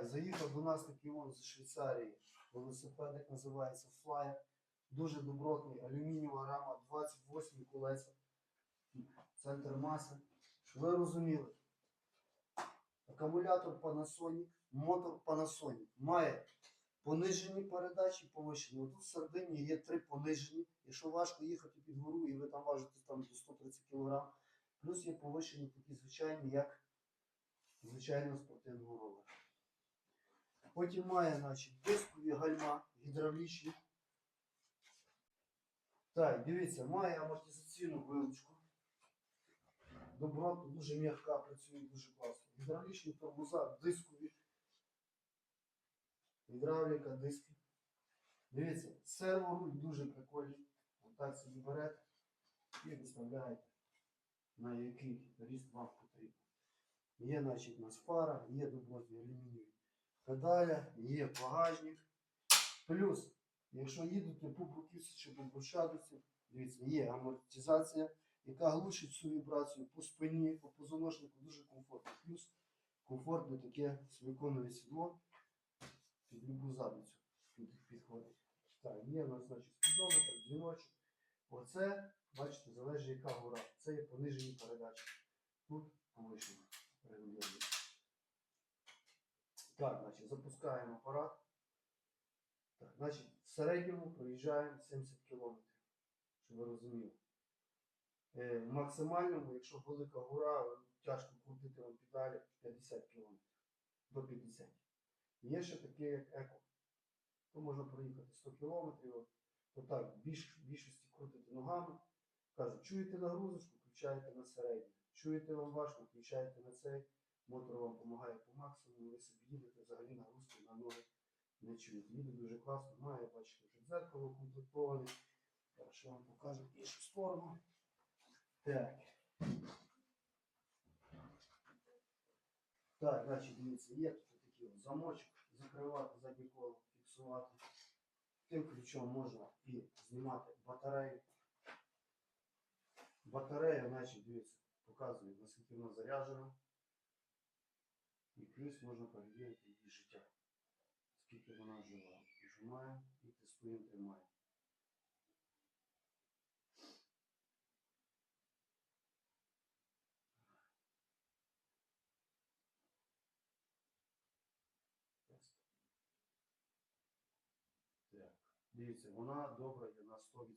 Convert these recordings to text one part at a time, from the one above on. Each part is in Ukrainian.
Так, заїхав до нас такий вон з Швейцарії. Велосипедик називається Flyer. Дуже добротний, алюмінієва рама, 28 колеса. Центр маси. Ви розуміли. Акумулятор Panasonic, мотор Panasonic. Має понижені передачі, повишені. Тут в середині є три понижені. Якщо важко їхати під гору і ви там важите там до 130 кг, плюс є повишені такі звичайні, як звичайного спортивного ровера. Потім має значить, дискові гальма гідравлічні. Так, дивіться, має амортизаційну вилучку. Добротно, дуже м'яка, працює дуже класно. Гідравлічні тормоза, дискові. Гідравліка, диски. Дивіться, серворуль дуже прикольний. Отак собі берете і виставляєте, на який ріст вам потрібен. Є, значить, у нас фара, є добротні алюмінієві педаля, є багажник. Плюс, якщо їдете по бруківці чи по брусчатці, дивіться, є амортизація, яка глушить цю вібрацію по спині, по позвоночнику дуже комфортно. Плюс комфортне таке силиконове сідло під любу задницю під- підходить. Так, є у нас, значить, спідометр, дзвіночок. Оце, бачите, залежить яка гора. Це є понижені передачі. Тут повишені регулюємо. Так, значить, запускаємо апарат. Так, значить, в середньому проїжджаємо 70 км, щоб ви розуміли. Е, в максимальному, якщо велика гора, тяжко крутити вам педалі 50 км до 50. Є ще таке, як еко. То можна проїхати 100 км, то так, більш, більшості крутити ногами. Кажуть, чуєте нагрузочку, включаєте на середню. Чуєте вам важко, включаєте на цей. Мотор вам допомагає по максимуму, ви собі їдете, взагалі нагрузки на ноги не чуєте. Їде дуже класно, має, бачите, вже дзеркало укомплектоване. Зараз вам покажу іншу сторону. Так. Так, значить, дивіться, є тут такий от замочок, закривати заднє коло, фіксувати. Тим ключом можна і знімати батарею. Батарея, значить, дивіться, показує, наскільки вона заряджена. І плюс можна перевірити її життя. Скільки вона жила. Нажимаємо і тестуємо, тримаємо. Тест. Так. Дивіться, вона добра є на 100%.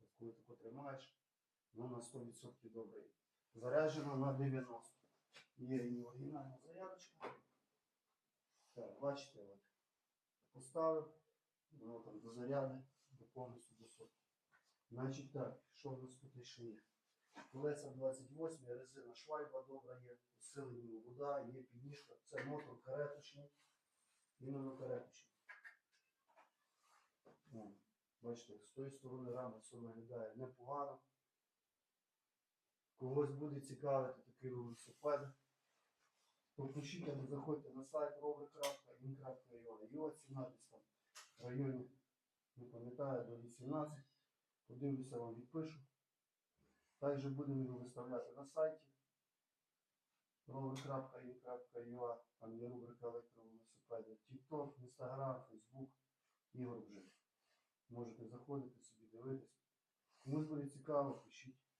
От коли тако тримаєш, вона на 100% добра є. Заряджена на 90%. Є і оригінальна зарядочка. Так, бачите, от. Поставив, воно там до заряди, до повністю до сотки. Значить так, що в нас тут ще є? Колеса 28, резина швайба добра є, усилені вода, є підніжка. Це мотор кареточний, іменно кареточний. О, бачите, з тої сторони рама все виглядає непогано. Когось буде цікавити такий велосипед. Пропишіть або заходьте на сайт rover.in.ua. Його ціна десь там в районі, не пам'ятаю, до 18. Подивлюся, вам відпишу. Також будемо його виставляти на сайті rover.in.ua. Там є рубрика електровелосипеди. TikTok, Instagram, Facebook, Ігор вже. Можете заходити собі, дивитись. Комусь буде цікаво, пишіть.